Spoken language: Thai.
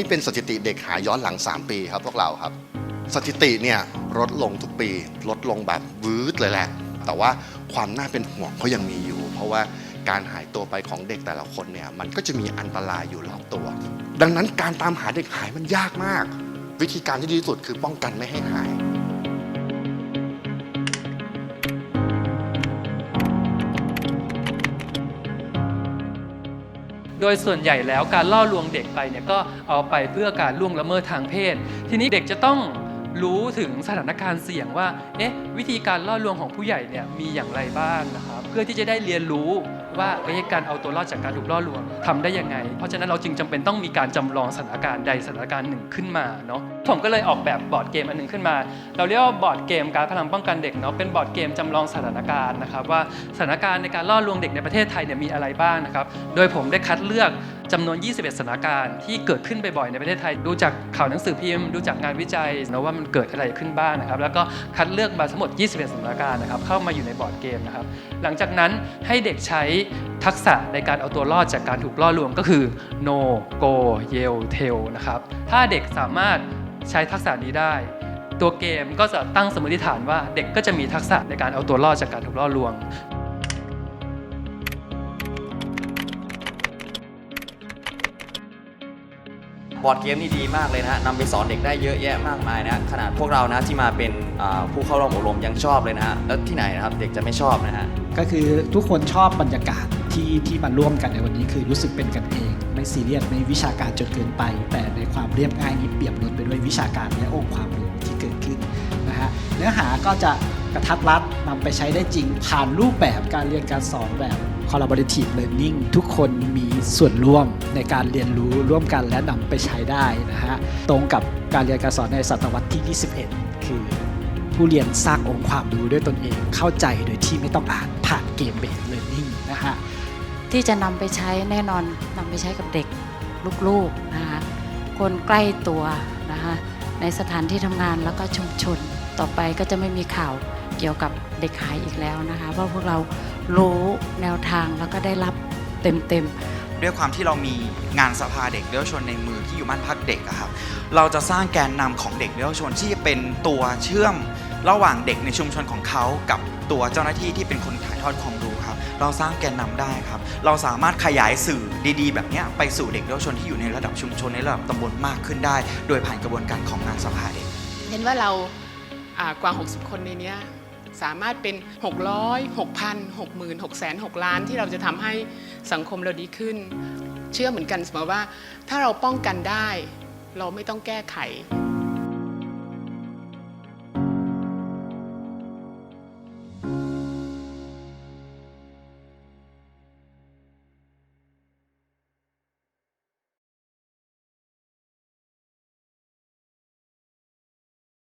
นี่เป็นสถิติเด็กหายย้อนหลัง 3 ปีครับพวกเราครับ สถิติเนี่ยลดลงทุกปี ลดลงแบบวืดเลยแหละ แต่ว่าความน่าเป็นห่วงก็ยังมีอยู่ เพราะว่าการหายตัวไปของเด็กแต่ละคนเนี่ยมันก็จะมีอันตรายอยู่รอบตัว ดังนั้นการตามหาเด็กหายมันยากมาก วิธีการที่ดีที่สุดคือป้องกันไม่ให้หาย โดยส่วนใหญ่แล้วการล่อลวงเด็กไปเนี่ยก็เอาไปเพื่อการล่วงละเมิดทางเพศ ทีนี้เด็กจะต้องรู้ถึงสถานการณ์เสี่ยงว่า เอ๊ะ วิธีการล่อลวงของผู้ใหญ่เนี่ยมีอย่างไรบ้างนะครับ เพื่อที่จะได้เรียนรู้ ว่าเอ๊ะการเอาตัวรอดจากการถูกล่อลวงทำได้ยังไง เพราะฉะนั้นเราจึงจำเป็นต้องมีการจำลองสถานการณ์ใดสถานการณ์หนึ่งขึ้นมาเนาะผมก็เลยออกแบบบอร์ดเกมอันหนึ่งขึ้นมา เราเรียกว่าบอร์ดเกมการพลังป้องกันเด็กเนาะเป็นบอร์ดเกมจำลองสถานการณ์นะครับว่าสถานการณ์ในการล่อลวงเด็กในประเทศไทยเนี่ยมีอะไรบ้างนะครับ โดยผมได้คัดเลือก จำนวน 21 สถานการณ์ที่เกิดขึ้นบ่อยๆในประเทศไทย ดูจากข่าวหนังสือพิมพ์ ดูจากงานวิจัยนะว่ามันเกิดอะไรขึ้นบ้างนะครับ แล้วก็คัดเลือกมาทั้งหมด 21 สถานการณ์นะครับเข้ามาอยู่ในบอร์ดเกมนะครับ หลังจากนั้นให้เด็กใช้ทักษะในการเอาตัวรอดจากการถูกล่อลวงก็คือ no go yell tell นะครับ ถ้าเด็กสามารถใช้ทักษะนี้ได้ ตัวเกมก็จะตั้งสมมติฐานว่าเด็กก็จะมีทักษะในการเอาตัวรอดจากการถูกล่อลวง บอร์ดเกมนี่ดีมากเลยนะฮะนำไปสอนเด็กได้เยอะแยะมากมายนะฮะขนาดพวกเรานะที่มาเป็นอ่าผู้เข้าร่วมอบรมยังชอบเลยนะฮะแล้วที่ไหนนะครับเด็กจะไม่ชอบนะฮะ ก็คือทุกคนชอบบรรยากาศที่ที่มาร่วมกันในวันนี้คือรู้สึกเป็นกันเอง ไม่ซีเรียสไม่วิชาการจนเกินไป แต่ในความเรียบง่ายนี้เปรียมล้นไปด้วยวิชาการและองค์ความรู้ที่เกิดขึ้นนะฮะเนื้อหาก็จะกระทัดรัดนำไปใช้ได้จริงผ่านรูปแบบการเรียนการสอนแบบ collaborative learning ทุกคนมีส่วนร่วมในการเรียนรู้ร่วมกันและนำไปใช้ได้นะฮะ ตรงกับการเรียนการสอนในศตวรรษที่ 21 คือผู้เรียนสร้างองค์ความรู้ด้วยตนเองเข้าใจโดยที่ไม่ต้องอ่านผ่านเกมเบสเล a r n i n g นะฮะ ที่จะนำไปใช้แน่นอนนำไปใช้กับเด็กลูกๆนะคะคนใกล้ตัวนะคะในสถานที่ทำงานแล้วก็ชุมชนต่อไปก็จะไม่มีข่าว เกี่ยวกับเด็กหายอีกแล้วนะคะ เพราะพวกเรารู้แนวทางแล้วก็ได้รับเต็มๆ ด้วยความที่เรามีงานสภาเด็กเยาวชนในมือที่อยู่บ้านพักเด็กอะครับเราจะสร้างแกนนำของเด็กเยาวชนที่จะเป็นตัวเชื่อมระหว่างเด็กในชุมชนของเขากับตัวเจ้าหน้าที่ที่เป็นคนถ่ายทอดความรู้ครับ เราสร้างแกนนำได้ครับ เราสามารถขยายสื่อดีๆ แบบเนี้ยไปสู่เด็กเยาวชนที่อยู่ในระดับชุมชนในระดับตำบลมากขึ้นได้ โดยผ่านกระบวนการของงานสภาเด็ก เห็นว่าเราอ่ากว่า 60 คนในเนี้ย สามารถเป็น 600 6,000 60,000 600,000 6ล้านที่เราจะทำให้สังคมเราดีขึ้น เชื่อเหมือนกันเสมอว่าถ้าเราป้องกันได้ เราไม่ต้องแก้ไข